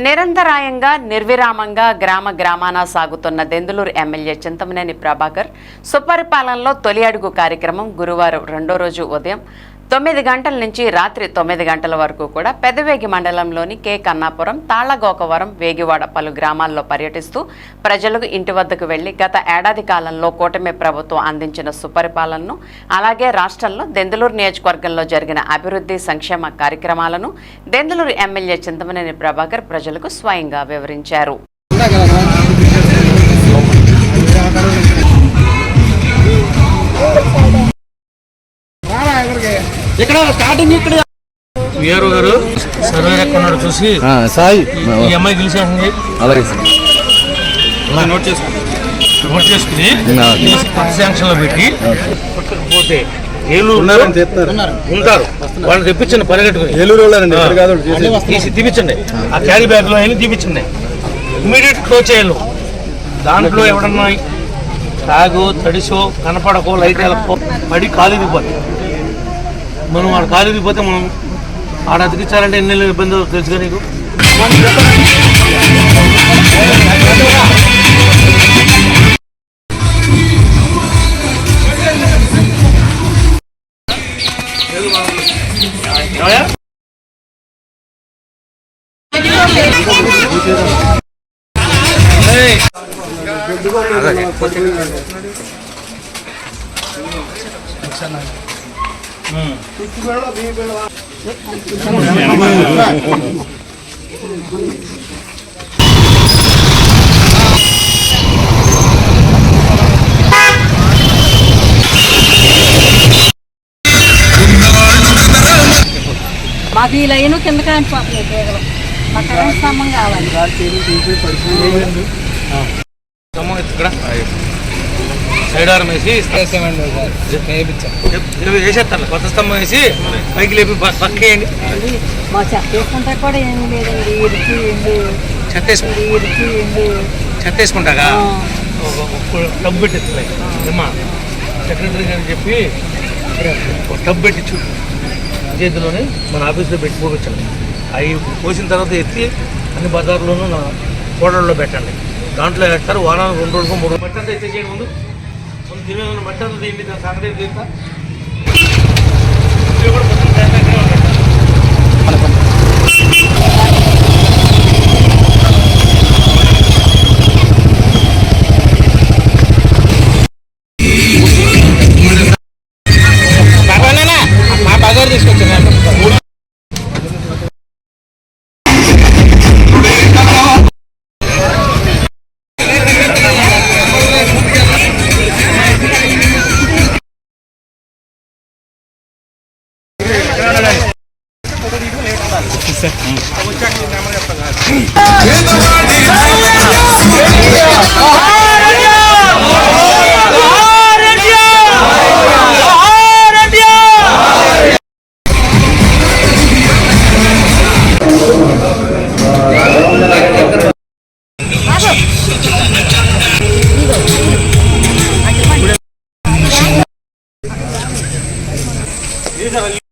నిరంతరాయంగా నిర్విరామంగా గ్రామ గ్రామాన సాగుతున్న దెందులూరు ఎమ్మెల్యే చింతమనేని ప్రభాకర్ సుపరిపాలనలో తొలి అడుగు కార్యక్రమం గురువారం రెండో రోజు ఉదయం తొమ్మిది గంటల నుంచి రాత్రి తొమ్మిది గంటల వరకు కూడా పెదవేగి మండలంలోని కె. కన్నాపురం తాళ్ళగోకవరం వేగివాడ పలు గ్రామాల్లో పర్యటిస్తూ ప్రజలకు ఇంటి వద్దకు వెళ్ళి గత ఏడాది కాలంలో కూటమి ప్రభుత్వం అందించిన సుపరిపాలనను అలాగే రాష్ట్రంలో దెందులూరు నియోజకవర్గంలో జరిగిన అభివృద్ధి సంక్షేమ కార్యక్రమాలను దెందులూరు ఎమ్మెల్యే చింతమనేని ప్రభాకర్ ప్రజలకు స్వయంగా వివరించారు. ఇక్కడ స్టార్టింగ్ ఇక్కడ? వీఆర్ఓ గారు సర్వే ఎక్కడున్నాడు చూసి ఆ, సాయి. ఈ- అమ్మాయి గెలిచేసింది. అలాగే. సార్ నోట్ చేసుకుని నోట్ చేసుకుని కొత్త శాంక్షన్లో పెట్టి పట్టకపోతే ఏలూరు ఉన్నారని చెప్తారు. ఉంటారు. వాళ్ళని తెప్పించండి పరిగెట్టుకుని ఏలూరు. తీసి తీపించండి ఆ క్యారీ బ్యాగ్లో అయినా తీపించండి ఇమీడియట్ క్లోజ్ చేయాలి. దాంట్లో ఎవడన్నా తాగు తడిసో కనపడకో లైట్ వెళ్ళకో పడి కాలు దిగిపోతాయి మనం వాడు కాలు దిగిపోతే మనం ఆడ అతికించాలంటే ఎన్ని నెలలు ఇబ్బంది తెలుసుగా నీకు ఏమయ్యా? మాకు ఈ లైన్ కింద కానిపోతున్నాయి తీగలు మా కరెంట్ స్తంభం కావాలి. స్తంభం ఎత్తు ఇక్కడ సైడ్ ఆర్మ్ వేసి ఇరవై వేసేస్తాను కొత్త స్తంభం వేసి పైకి లేపి ప- పక్క వేయండి. మా చెత్త వేసుకుంటే కూడా ఏమీ లేదండి. ఇరికి ఎండి చెత్త వేసుకుంటా ఇరికి ఎండి చెత్త వేసుకుంటాగా? ఒక- ఒక టబ్ ఏమ్మా? సెక్రటరీ గారికి చెప్పి ఒక టబ్ పెట్టి చూ చేతిలోనే మన ఆఫీస్లో పెట్టి పోపించండి అవి పోసిన తర్వాత ఎత్తి అన్ని బజార్లోనూ నా కోడల్లో పెట్టండి. దాంట్లో వేస్తారు. వారానికి రెండు రోజులకు మూడు అంతా ఎత్తి చేయండి ముందు. ಒಂದು ದಿನ ಮಟ್ಟದ ಇಲ್ಲಿ ಸಾಗರ ದೇವತ ఇది